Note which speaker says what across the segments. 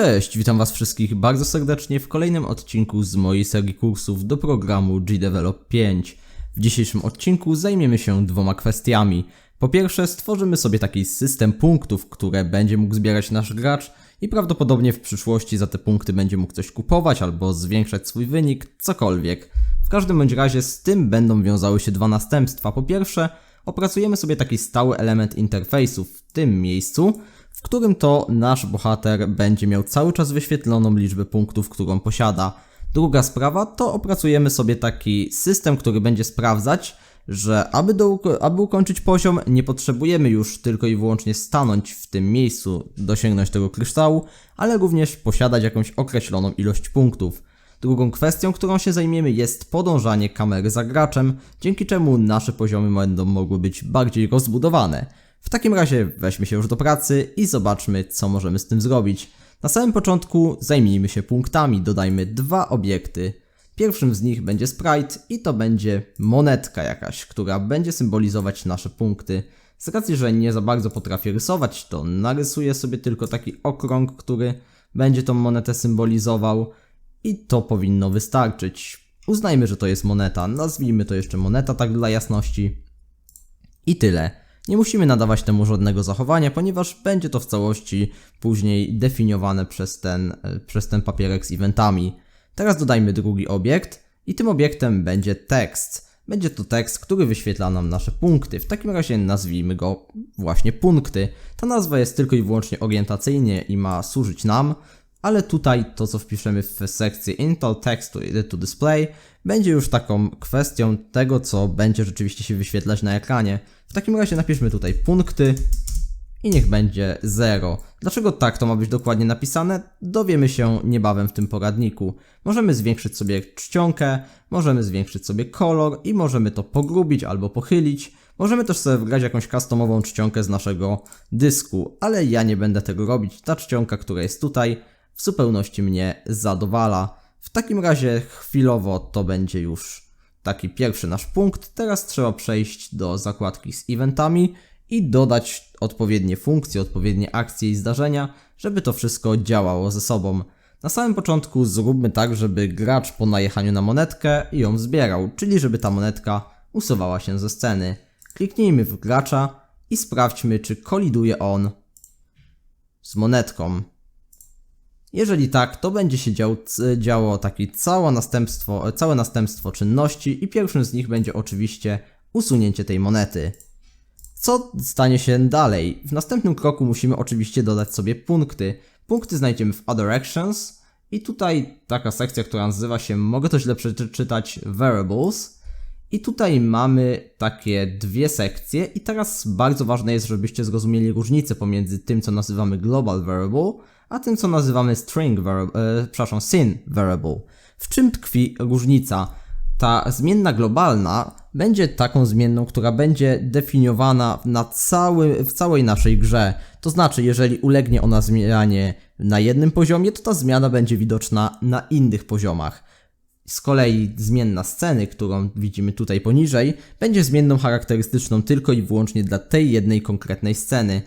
Speaker 1: Cześć, witam Was wszystkich bardzo serdecznie w kolejnym odcinku z mojej serii kursów do programu GDevelop 5. W dzisiejszym odcinku zajmiemy się dwoma kwestiami. Po pierwsze, stworzymy sobie taki system punktów, które będzie mógł zbierać nasz gracz i prawdopodobnie w przyszłości za te punkty będzie mógł coś kupować albo zwiększać swój wynik, cokolwiek. W każdym bądź razie z tym będą wiązały się dwa następstwa. Po pierwsze, opracujemy sobie taki stały element interfejsu w tym miejscu, w którym to nasz bohater będzie miał cały czas wyświetloną liczbę punktów, którą posiada. Druga sprawa to opracujemy sobie taki system, który będzie sprawdzać, że aby, do, aby ukończyć poziom nie potrzebujemy już tylko i wyłącznie stanąć w tym miejscu, dosięgnąć tego kryształu, ale również posiadać jakąś określoną ilość punktów. Drugą kwestią, którą się zajmiemy jest podążanie kamery za graczem, dzięki czemu nasze poziomy będą mogły być bardziej rozbudowane. W takim razie weźmy się już do pracy i zobaczmy, co możemy z tym zrobić. Na samym początku zajmijmy się punktami, dodajmy dwa obiekty. Pierwszym z nich będzie sprite i to będzie monetka jakaś, która będzie symbolizować nasze punkty. Z racji, że nie za bardzo potrafię rysować, to narysuję sobie tylko taki okrąg, który będzie tą monetę symbolizował i to powinno wystarczyć. Uznajmy, że to jest moneta, nazwijmy to jeszcze moneta tak dla jasności. I tyle. Nie musimy nadawać temu żadnego zachowania, ponieważ będzie to w całości później definiowane przez ten, e, przez ten papierek z eventami. Teraz dodajmy drugi obiekt i tym obiektem będzie tekst. Będzie to tekst, który wyświetla nam nasze punkty. W takim razie nazwijmy go właśnie punkty. Ta nazwa jest tylko i wyłącznie orientacyjnie i ma służyć nam, ale tutaj to, co wpiszemy w sekcji Intel Text to Edit to Display, będzie już taką kwestią tego, co będzie rzeczywiście się wyświetlać na ekranie. W takim razie napiszmy tutaj punkty i niech będzie 0. Dlaczego tak to ma być dokładnie napisane? Dowiemy się niebawem w tym poradniku. Możemy zwiększyć sobie czcionkę, możemy zwiększyć sobie kolor i możemy to pogrubić albo pochylić. Możemy też sobie wgrać jakąś customową czcionkę z naszego dysku, ale ja nie będę tego robić. Ta czcionka, która jest tutaj, w zupełności mnie zadowala. W takim razie chwilowo to będzie już taki pierwszy nasz punkt. Teraz trzeba przejść do zakładki z eventami i dodać odpowiednie funkcje, odpowiednie akcje i zdarzenia, żeby to wszystko działało ze sobą. Na samym początku zróbmy tak, żeby gracz po najechaniu na monetkę ją zbierał, czyli żeby ta monetka usuwała się ze sceny. Kliknijmy w gracza i sprawdźmy, czy koliduje on z monetką. Jeżeli tak, to będzie się dział, działo takie całe następstwo, całe następstwo czynności i pierwszym z nich będzie oczywiście usunięcie tej monety. Co stanie się dalej? W następnym kroku musimy oczywiście dodać sobie punkty. Punkty znajdziemy w Other Actions i tutaj taka sekcja, która nazywa się, mogę to źle przeczytać, Variables. I tutaj mamy takie dwie sekcje i teraz bardzo ważne jest, żebyście zrozumieli różnicę pomiędzy tym, co nazywamy Global Variable, a tym, co nazywamy string variable, e, przepraszam, sin variable. W czym tkwi różnica? Ta zmienna globalna będzie taką zmienną, która będzie definiowana na cały, w całej naszej grze. To znaczy, jeżeli ulegnie ona zmianie na jednym poziomie, to ta zmiana będzie widoczna na innych poziomach. Z kolei zmienna sceny, którą widzimy tutaj poniżej, będzie zmienną charakterystyczną tylko i wyłącznie dla tej jednej konkretnej sceny.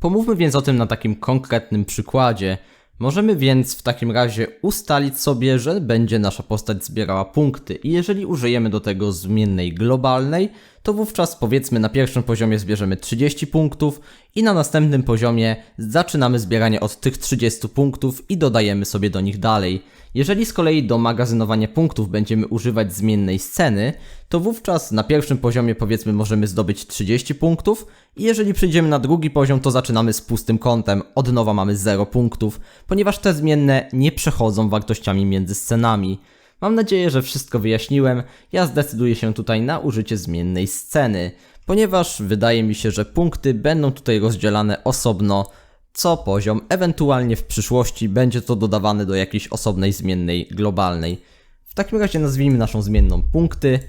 Speaker 1: Pomówmy więc o tym na takim konkretnym przykładzie. Możemy więc w takim razie ustalić sobie, że będzie nasza postać zbierała punkty i jeżeli użyjemy do tego zmiennej globalnej, to wówczas powiedzmy na pierwszym poziomie zbierzemy 30 punktów i na następnym poziomie zaczynamy zbieranie od tych 30 punktów i dodajemy sobie do nich dalej. Jeżeli z kolei do magazynowania punktów będziemy używać zmiennej sceny, to wówczas na pierwszym poziomie powiedzmy możemy zdobyć 30 punktów i jeżeli przejdziemy na drugi poziom, to zaczynamy z pustym kątem, od nowa mamy 0 punktów, ponieważ te zmienne nie przechodzą wartościami między scenami. Mam nadzieję, że wszystko wyjaśniłem. Ja zdecyduję się tutaj na użycie zmiennej sceny, ponieważ wydaje mi się, że punkty będą tutaj rozdzielane osobno co poziom, ewentualnie w przyszłości będzie to dodawane do jakiejś osobnej zmiennej globalnej. W takim razie nazwijmy naszą zmienną punkty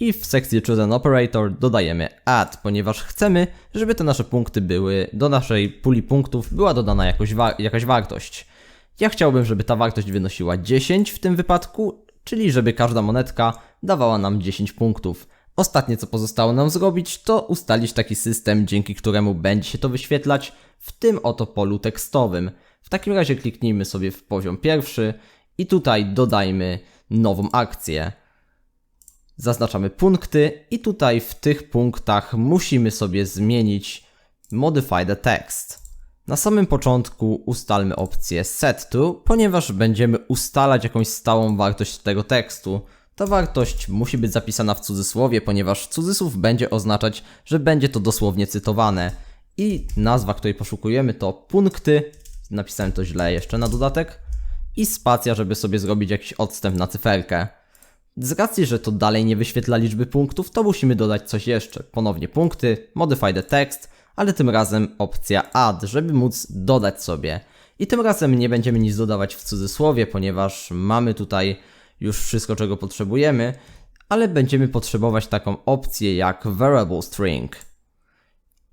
Speaker 1: i w sekcji Chosen Operator dodajemy add, ponieważ chcemy, żeby te nasze punkty były, do naszej puli punktów była dodana jakoś wa jakaś wartość. Ja chciałbym, żeby ta wartość wynosiła 10 w tym wypadku, czyli żeby każda monetka dawała nam 10 punktów. Ostatnie co pozostało nam zrobić to ustalić taki system, dzięki któremu będzie się to wyświetlać w tym oto polu tekstowym. W takim razie kliknijmy sobie w poziom pierwszy i tutaj dodajmy nową akcję. Zaznaczamy punkty i tutaj w tych punktach musimy sobie zmienić Modify the text. Na samym początku ustalmy opcję Set to, ponieważ będziemy ustalać jakąś stałą wartość tego tekstu. Ta wartość musi być zapisana w cudzysłowie, ponieważ cudzysłów będzie oznaczać, że będzie to dosłownie cytowane. I nazwa, której poszukujemy to punkty, napisałem to źle jeszcze na dodatek, i spacja, żeby sobie zrobić jakiś odstęp na cyferkę. Z racji, że to dalej nie wyświetla liczby punktów, to musimy dodać coś jeszcze. Ponownie punkty, modify the text, ale tym razem opcja add, żeby móc dodać sobie. I tym razem nie będziemy nic dodawać w cudzysłowie, ponieważ mamy tutaj już wszystko, czego potrzebujemy, ale będziemy potrzebować taką opcję jak variable string.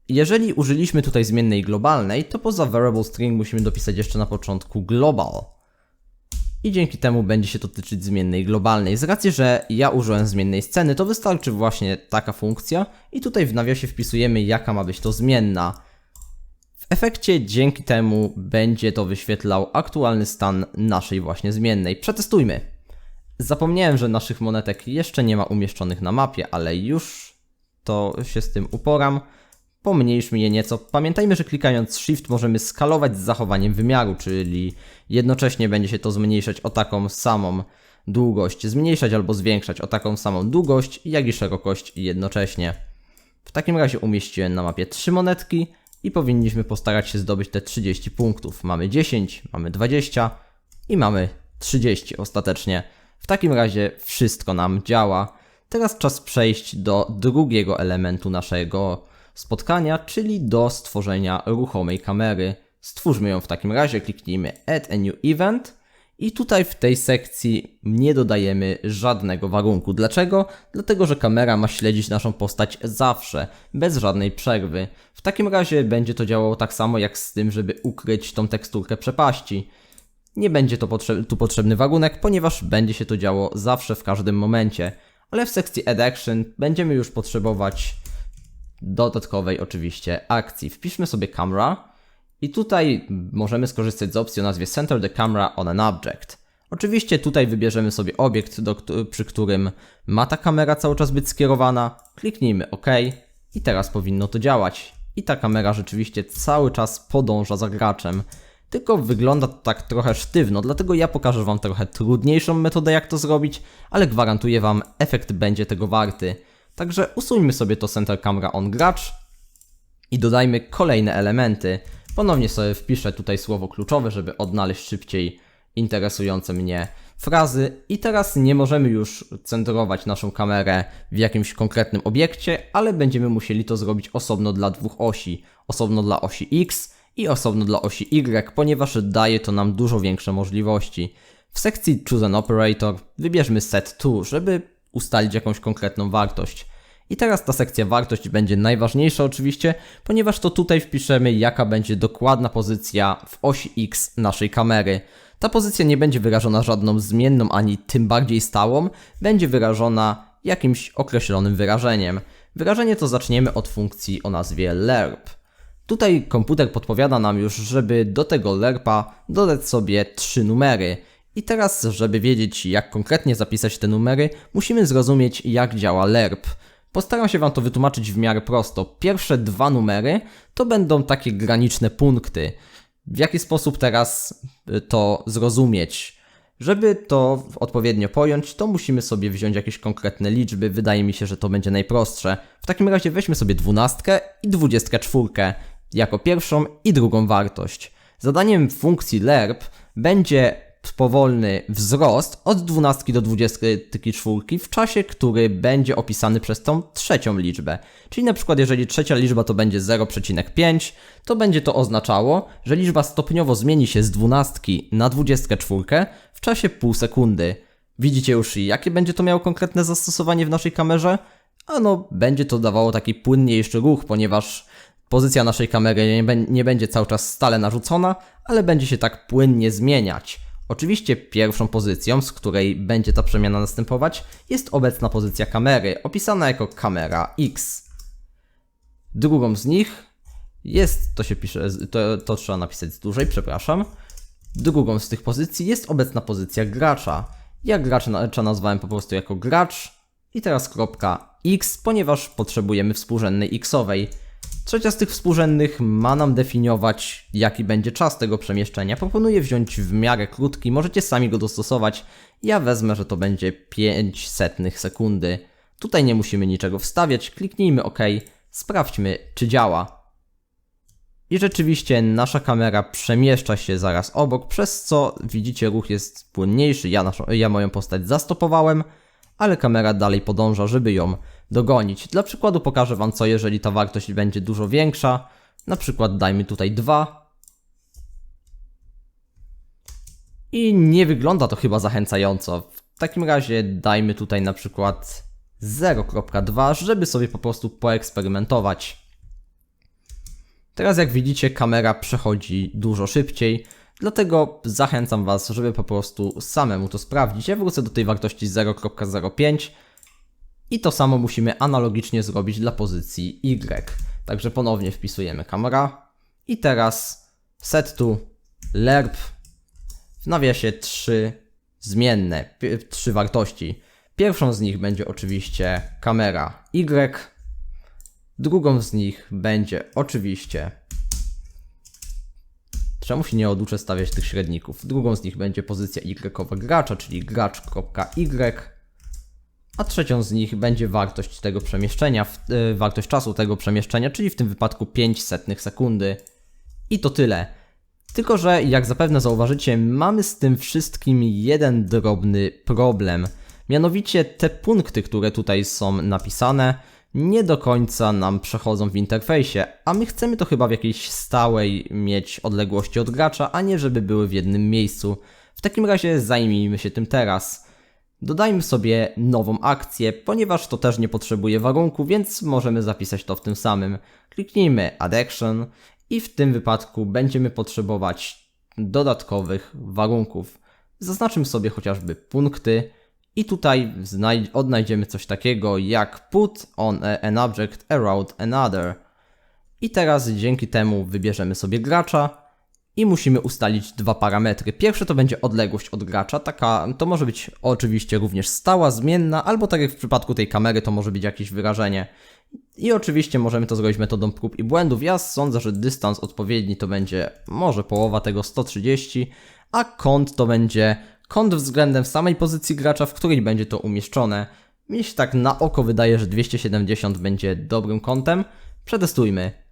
Speaker 1: Jeżeli użyliśmy tutaj zmiennej globalnej, to poza variable string musimy dopisać jeszcze na początku global. I dzięki temu będzie się to tyczyć zmiennej globalnej. Z racji, że ja użyłem zmiennej sceny, to wystarczy właśnie taka funkcja i tutaj w nawiasie wpisujemy jaka ma być to zmienna. W efekcie dzięki temu będzie to wyświetlał aktualny stan naszej właśnie zmiennej. Przetestujmy. Zapomniałem, że naszych monetek jeszcze nie ma umieszczonych na mapie, ale już to się z tym uporam. Pomniejszmy je nieco. Pamiętajmy, że klikając Shift możemy skalować z zachowaniem wymiaru, czyli jednocześnie będzie się to zmniejszać o taką samą długość, zmniejszać albo zwiększać o taką samą długość, jak i szerokość jednocześnie. W takim razie umieściłem na mapie 3 monetki i powinniśmy postarać się zdobyć te 30 punktów. Mamy 10, mamy 20 i mamy 30 ostatecznie. W takim razie wszystko nam działa. Teraz czas przejść do drugiego elementu naszego spotkania, czyli do stworzenia ruchomej kamery. Stwórzmy ją w takim razie, kliknijmy Add a New Event i tutaj w tej sekcji nie dodajemy żadnego warunku. Dlaczego? Dlatego, że kamera ma śledzić naszą postać zawsze, bez żadnej przerwy. W takim razie będzie to działało tak samo jak z tym, żeby ukryć tą teksturkę przepaści. Nie będzie to tu potrzebny warunek, ponieważ będzie się to działo zawsze w każdym momencie. Ale w sekcji Add Action będziemy już potrzebować dodatkowej oczywiście akcji. Wpiszmy sobie camera i tutaj możemy skorzystać z opcji o nazwie Center the camera on an object. Oczywiście tutaj wybierzemy sobie obiekt, do, przy którym ma ta kamera cały czas być skierowana. Kliknijmy OK i teraz powinno to działać. I ta kamera rzeczywiście cały czas podąża za graczem. Tylko wygląda to tak trochę sztywno, dlatego ja pokażę Wam trochę trudniejszą metodę jak to zrobić, ale gwarantuję Wam, efekt będzie tego warty. Także usuńmy sobie to Center Camera on gracz i dodajmy kolejne elementy. Ponownie sobie wpiszę tutaj słowo kluczowe, żeby odnaleźć szybciej interesujące mnie frazy. I teraz nie możemy już centrować naszą kamerę w jakimś konkretnym obiekcie, ale będziemy musieli to zrobić osobno dla dwóch osi. Osobno dla osi X i osobno dla osi Y, ponieważ daje to nam dużo większe możliwości. W sekcji Choose an Operator wybierzmy Set To, żeby ustalić jakąś konkretną wartość. I teraz ta sekcja wartość będzie najważniejsza oczywiście, ponieważ to tutaj wpiszemy jaka będzie dokładna pozycja w osi X naszej kamery. Ta pozycja nie będzie wyrażona żadną zmienną ani tym bardziej stałą, będzie wyrażona jakimś określonym wyrażeniem. Wyrażenie to zaczniemy od funkcji o nazwie lerp. Tutaj komputer podpowiada nam już, żeby do tego lerpa dodać sobie trzy numery. I teraz, żeby wiedzieć jak konkretnie zapisać te numery, musimy zrozumieć jak działa lerp. Postaram się Wam to wytłumaczyć w miarę prosto. Pierwsze dwa numery to będą takie graniczne punkty. W jaki sposób teraz y, to zrozumieć? Żeby to odpowiednio pojąć, to musimy sobie wziąć jakieś konkretne liczby. Wydaje mi się, że to będzie najprostsze. W takim razie weźmy sobie dwunastkę i dwudziestkę czwórkę jako pierwszą i drugą wartość. Zadaniem funkcji lerp będzie powolny wzrost od 12 do 24 w czasie, który będzie opisany przez tą trzecią liczbę. Czyli na przykład jeżeli trzecia liczba to będzie 0,5, to będzie to oznaczało, że liczba stopniowo zmieni się z 12 na 24 w czasie pół sekundy. Widzicie już jakie będzie to miało konkretne zastosowanie w naszej kamerze? Ano, będzie to dawało taki płynniejszy ruch, ponieważ pozycja naszej kamery nie, nie będzie cały czas stale narzucona, ale będzie się tak płynnie zmieniać. Oczywiście pierwszą pozycją, z której będzie ta przemiana następować, jest obecna pozycja kamery, opisana jako kamera X. Drugą z nich jest, to się pisze, to, to trzeba napisać dłużej, przepraszam. Drugą z tych pozycji jest obecna pozycja gracza. Ja gracza nazwałem po prostu jako gracz i teraz kropka X, ponieważ potrzebujemy współrzędnej Xowej. Trzecia z tych współrzędnych ma nam definiować, jaki będzie czas tego przemieszczenia. Proponuję wziąć w miarę krótki, możecie sami go dostosować. Ja wezmę, że to będzie 5 setnych sekundy. Tutaj nie musimy niczego wstawiać, kliknijmy OK, sprawdźmy, czy działa. I rzeczywiście nasza kamera przemieszcza się zaraz obok, przez co widzicie ruch jest płynniejszy. Ja, naszą, ja moją postać zastopowałem, ale kamera dalej podąża, żeby ją dogonić. Dla przykładu pokażę Wam co, jeżeli ta wartość będzie dużo większa. Na przykład dajmy tutaj 2. I nie wygląda to chyba zachęcająco. W takim razie dajmy tutaj na przykład 0.2, żeby sobie po prostu poeksperymentować. Teraz jak widzicie kamera przechodzi dużo szybciej, dlatego zachęcam Was, żeby po prostu samemu to sprawdzić. Ja wrócę do tej wartości 0.05 i to samo musimy analogicznie zrobić dla pozycji Y. Także ponownie wpisujemy kamera i teraz set to lerp w nawiasie 3 zmienne, trzy wartości. Pierwszą z nich będzie oczywiście kamera Y, drugą z nich będzie oczywiście Czemu się nie oduczę stawiać tych średników? Drugą z nich będzie pozycja Y gracza, czyli gracz.y, a trzecią z nich będzie wartość tego przemieszczenia, y, wartość czasu tego przemieszczenia, czyli w tym wypadku 5 setnych sekundy. I to tyle. Tylko, że jak zapewne zauważycie, mamy z tym wszystkim jeden drobny problem. Mianowicie te punkty, które tutaj są napisane, nie do końca nam przechodzą w interfejsie, a my chcemy to chyba w jakiejś stałej mieć odległości od gracza, a nie żeby były w jednym miejscu. W takim razie zajmijmy się tym teraz. Dodajmy sobie nową akcję, ponieważ to też nie potrzebuje warunku, więc możemy zapisać to w tym samym. Kliknijmy Add Action i w tym wypadku będziemy potrzebować dodatkowych warunków. Zaznaczmy sobie chociażby punkty i tutaj odnajdziemy coś takiego jak put on a- an object around another. I teraz dzięki temu wybierzemy sobie gracza i musimy ustalić dwa parametry. Pierwszy to będzie odległość od gracza, taka to może być oczywiście również stała, zmienna, albo tak jak w przypadku tej kamery to może być jakieś wyrażenie. I oczywiście możemy to zrobić metodą prób i błędów. Ja sądzę, że dystans odpowiedni to będzie może połowa tego 130, a kąt to będzie kąt względem samej pozycji gracza, w której będzie to umieszczone. Mi się tak na oko wydaje, że 270 będzie dobrym kątem. Przetestujmy.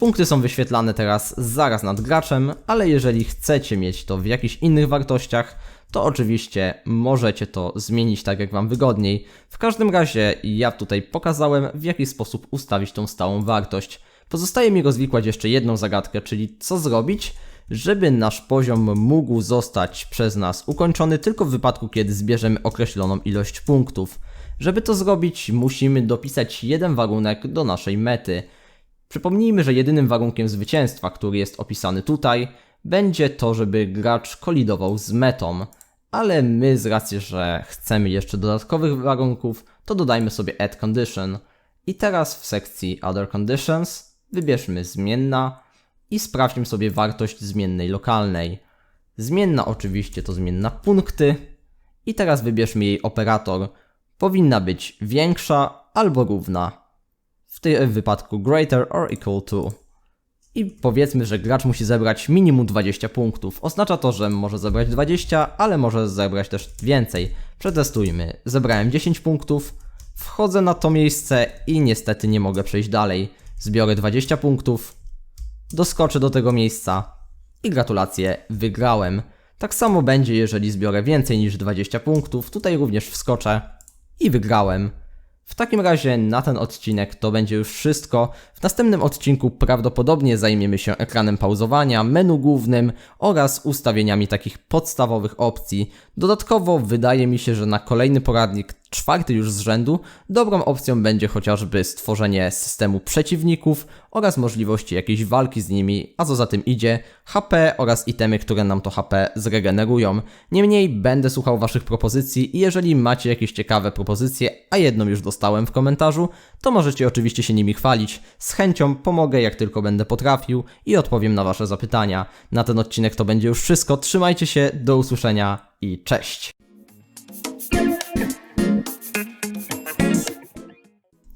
Speaker 1: Punkty są wyświetlane teraz zaraz nad graczem, ale jeżeli chcecie mieć to w jakichś innych wartościach, to oczywiście możecie to zmienić tak jak Wam wygodniej. W każdym razie ja tutaj pokazałem w jaki sposób ustawić tą stałą wartość. Pozostaje mi rozwikłać jeszcze jedną zagadkę, czyli co zrobić, żeby nasz poziom mógł zostać przez nas ukończony tylko w wypadku, kiedy zbierzemy określoną ilość punktów. Żeby to zrobić, musimy dopisać jeden warunek do naszej mety. Przypomnijmy, że jedynym warunkiem zwycięstwa, który jest opisany tutaj, będzie to, żeby gracz kolidował z metą. Ale my z racji, że chcemy jeszcze dodatkowych warunków, to dodajmy sobie add condition. I teraz w sekcji other conditions wybierzmy zmienna i sprawdźmy sobie wartość zmiennej lokalnej. Zmienna oczywiście to zmienna punkty. I teraz wybierzmy jej operator. Powinna być większa albo równa w tym wypadku greater or equal to. I powiedzmy, że gracz musi zebrać minimum 20 punktów. Oznacza to, że może zebrać 20, ale może zebrać też więcej. Przetestujmy. Zebrałem 10 punktów, wchodzę na to miejsce i niestety nie mogę przejść dalej. Zbiorę 20 punktów, doskoczę do tego miejsca i gratulacje, wygrałem. Tak samo będzie, jeżeli zbiorę więcej niż 20 punktów. Tutaj również wskoczę i wygrałem. W takim razie na ten odcinek to będzie już wszystko. W następnym odcinku prawdopodobnie zajmiemy się ekranem pauzowania, menu głównym oraz ustawieniami takich podstawowych opcji. Dodatkowo wydaje mi się, że na kolejny poradnik czwarty już z rzędu, dobrą opcją będzie chociażby stworzenie systemu przeciwników oraz możliwości jakiejś walki z nimi, a co za tym idzie, HP oraz itemy, które nam to HP zregenerują. Niemniej będę słuchał Waszych propozycji i jeżeli macie jakieś ciekawe propozycje, a jedną już dostałem w komentarzu, to możecie oczywiście się nimi chwalić. Z chęcią pomogę jak tylko będę potrafił i odpowiem na Wasze zapytania. Na ten odcinek to będzie już wszystko. Trzymajcie się, do usłyszenia i cześć!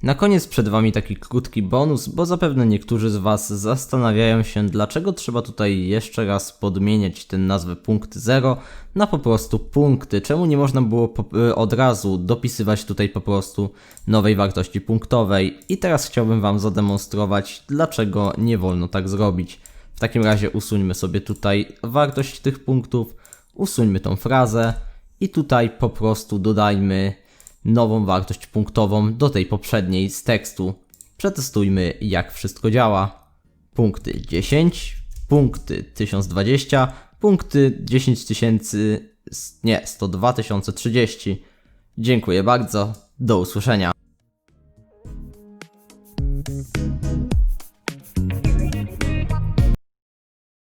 Speaker 1: Na koniec przed Wami taki krótki bonus, bo zapewne niektórzy z Was zastanawiają się, dlaczego trzeba tutaj jeszcze raz podmieniać tę nazwę punkt 0 na po prostu punkty. Czemu nie można było y, od razu dopisywać tutaj po prostu nowej wartości punktowej? I teraz chciałbym Wam zademonstrować, dlaczego nie wolno tak zrobić. W takim razie usuńmy sobie tutaj wartość tych punktów, usuńmy tą frazę i tutaj po prostu dodajmy nową wartość punktową do tej poprzedniej z tekstu. Przetestujmy jak wszystko działa. Punkty 10, punkty 1020, punkty 10 tysięcy, nie, 102 030. Dziękuję bardzo, do usłyszenia.